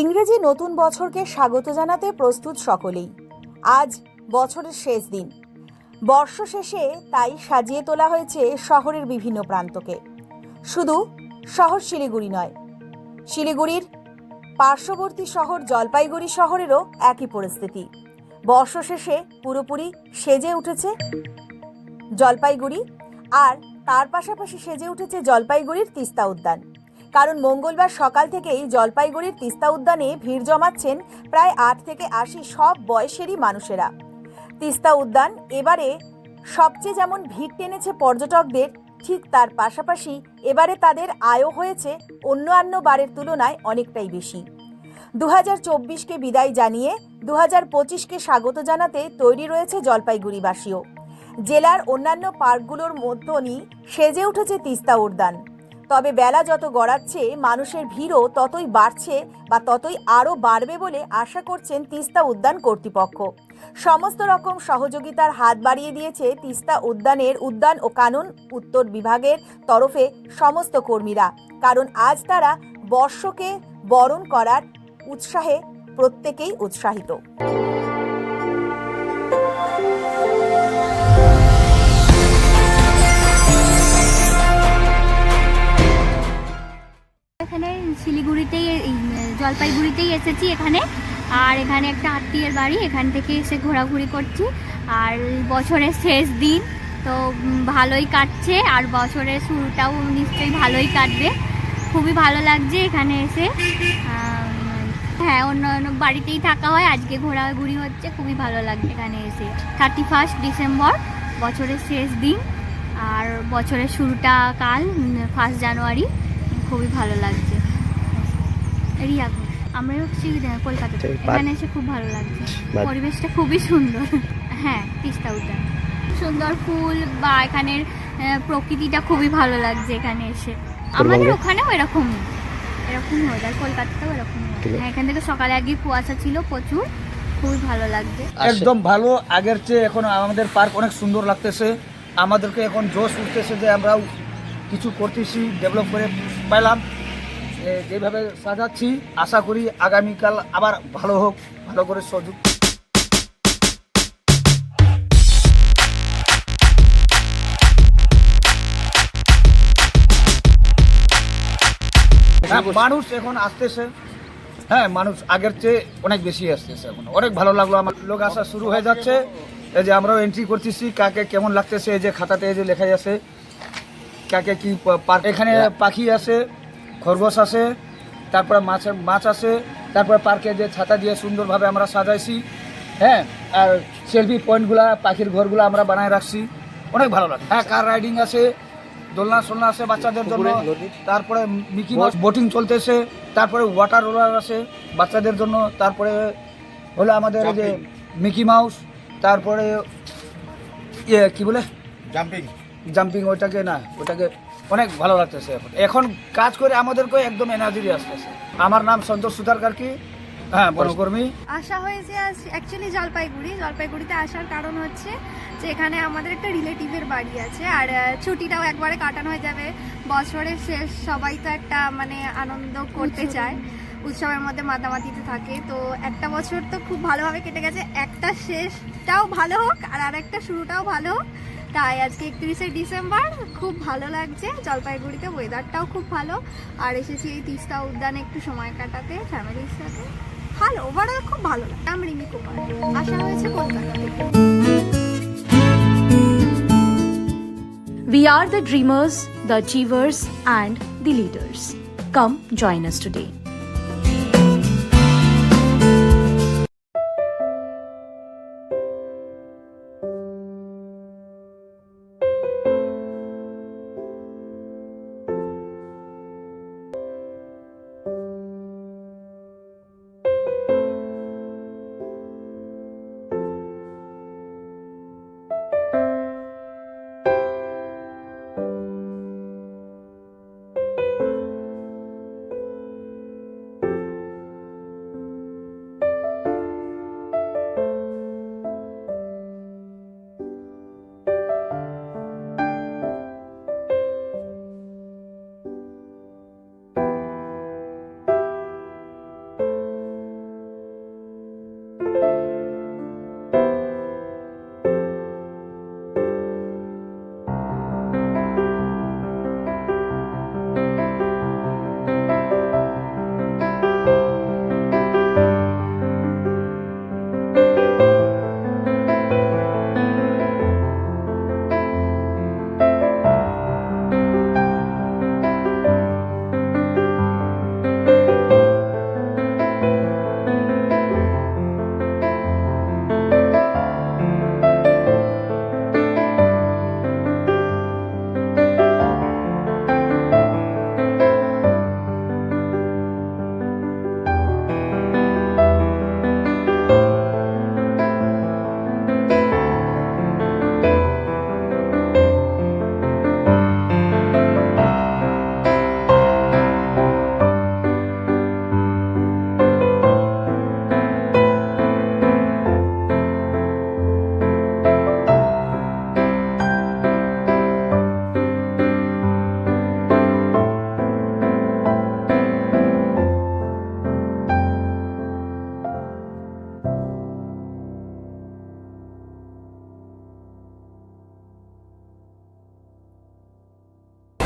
ইংরেজি নতুন বছরকে স্বাগত জানাতে প্রস্তুত সকলেই। আজ বছরের শেষ দিন। বর্ষ শেষে তাই সাজিয়ে তোলা হয়েছে শহরের বিভিন্ন প্রান্তকে। শুধু শহর শিলিগুড়ি নয়, শিলিগুড়ির পার্শ্ববর্তী শহর জলপাইগুড়ি শহরেরও একই পরিস্থিতি। বর্ষ শেষে পুরোপুরি সেজে উঠেছে জলপাইগুড়ি, আর তার পাশাপাশি সেজে উঠেছে জলপাইগুড়ির তিস্তা উদ্যান। কারণ মঙ্গলবার সকাল থেকেই জলপাইগুড়ির তিস্তা উদ্যানে ভিড় জমাচ্ছেন প্রায় আট থেকে আশি সব বয়সেরই মানুষেরা। তিস্তা উদ্যান এবারে সবচেয়ে যেমন ভিড় টেনেছে পর্যটকদের, ঠিক তার পাশাপাশি এবারে তাদের আয়ও হয়েছে অন্যান্য বারের তুলনায় অনেকটাই বেশি। দু হাজার চব্বিশকে বিদায় জানিয়ে দু হাজার পঁচিশকে স্বাগত জানাতে তৈরি রয়েছে জলপাইগুড়িবাসীও। জেলার অন্যান্য পার্কগুলোর মতনই সেজে উঠেছে তিস্তা উদ্যান। তবে বেলা যত গড়াচ্ছে, মানুষের ভিড়ও ততই বাড়ছে বা ততই আরও বাড়বে বলে আশা করছেন তিস্তা উদ্যান কর্তৃপক্ষ। সমস্ত রকম সহযোগিতার হাত বাড়িয়ে দিয়েছে তিস্তা উদ্যানের উদ্যান ও কানুন উত্তর বিভাগের তরফে সমস্ত কর্মীরা। কারণ আজ তারা বর্ষকে বরণ করার উৎসাহে প্রত্যেকেই উৎসাহিত। এখানে শিলিগুড়িতেই জলপাইগুড়িতেই এসেছি এখানে। আর এখানে একটা আত্মীয়ের বাড়ি, এখান থেকে এসে ঘোরাঘুরি করছি। আর বছরের শেষ দিন, তো ভালোই কাটছে। আর বছরের শুরুটাও নিশ্চয়ই ভালোই কাটবে। খুবই ভালো লাগছে এখানে এসে। হ্যাঁ অন্য অন্য বাড়িতেই থাকা হয়। আজকে ঘোরাঘুরি হচ্ছে, খুবই ভালো লাগছে এখানে এসে। থার্টি ফার্স্ট ডিসেম্বর বছরের শেষ দিন। আর বছরের শুরুটা কাল ফার্স্ট জানুয়ারি খুবই ভালো লাগছে। রিয়া ঘোষ। আমরা হচ্ছি কলকাতাতে আচ্ছা, এখানে এসে খুব ভালো লাগছে। পরিবেশটা খুবই সুন্দর। হ্যাঁ তিস্তা উদ্যান। সুন্দর ফুল বা এখানের প্রকৃতিটা খুবই ভালো লাগছে এখানে এসে। আমাদের ওখানেও এরকম এরকমই ওয়েদার কলকাতাতেও এরকম হ্যাঁ এখান থেকে সকালে আগে কুয়াশা ছিল প্রচুর খুবই ভালো লাগছে। একদম ভালো আগের চেয়ে এখন আমাদের পার্ক অনেক সুন্দর লাগতেছে। আমাদেরকে এখন জোশ উঠতেছে যে আমরাও কিছু করতেছি ডেভেলপ করে পেলাম এ, যেভাবে সাজাচ্ছি আশা করি আগামীকাল আবার ভালো হোক ভালো করে সহযোগ হ্যাঁ, মানুষ এখন আসতেছে। হ্যাঁ মানুষ আগের চেয়ে অনেক বেশি আসতেছে এখন। অনেক ভালো লাগল আমার। লোক আসা শুরু হয়ে যাচ্ছে। এই যে আমরাও এন্ট্রি করতেছি কাকে কেমন লাগতেছে এই যে খাতাতে এই যে লেখা আছে। কাকে কি পার্ক এখানে পাখি আছে খরগোশ আছে তারপরে মাছ মাছ আছে তারপরে পার্কে যে ছাতা দিয়ে সুন্দরভাবে আমরা সাজাইছি হ্যাঁ আর সেলফি পয়েন্টগুলা পাখির ঘরগুলো আমরা বানায় রাখছি। অনেক ভালো লাগে। হ্যাঁ কার রাইডিং আছে দোলনা সোলনা আছে বাচ্চাদের জন্য। তারপরে মিকি মাউস বোটিং চলতেছে তারপরে ওয়াটার রোলার আছে বাচ্চাদের জন্য তারপরে হলো আমাদের এই যে মিকি মাউস তারপরে ইয়ে কি বলে? জাম্পিং জাম্পিং ওইটাকে না ওটাকে অনেক ভালো লাগতেছে এখন। এখন কাজ করে আমাদেরকে একদম এনার্জি আসতেছে। আমার নাম সন্তোষ সুতার কার্কি হ্যাঁ বনকর্মী। আসা হয়েছে অ্যাকচুয়ালি জলপাইগুড়ি। জলপাইগুড়িতে আসার কারণ হচ্ছে যে এখানে আমাদের একটা রিলেটিভের বাড়ি আছে আর ছুটিটাও একবারে কাটানো হয়ে যাবে। বছরের শেষ সবাই তো একটা মানে আনন্দ করতে চায়। উৎসবের মধ্যে মাতামাতিতে থাকে। তো একটা বছর তো খুব ভালোভাবে কেটে গেছে। একটা শেষটাও ভালো হোক আর আর একটা শুরুটাও ভালো হোক। তাই আজকে একত্রিশে ডিসেম্বর খুব ভালো লাগছে। জলপাইগুড়িতে ওয়েদারটাও খুব ভালো। আর এসেছি এই তিস্তা উদ্যানে একটু সময় কাটাতে ফ্যামিলির সাথে। ভালো ওভারঅল খুব ভালো লাগে। আমি রিমি কুমার। আসা হয়েছে কলকাতা থেকে। We are the dreamers, the achievers, and the leaders. Come join us today.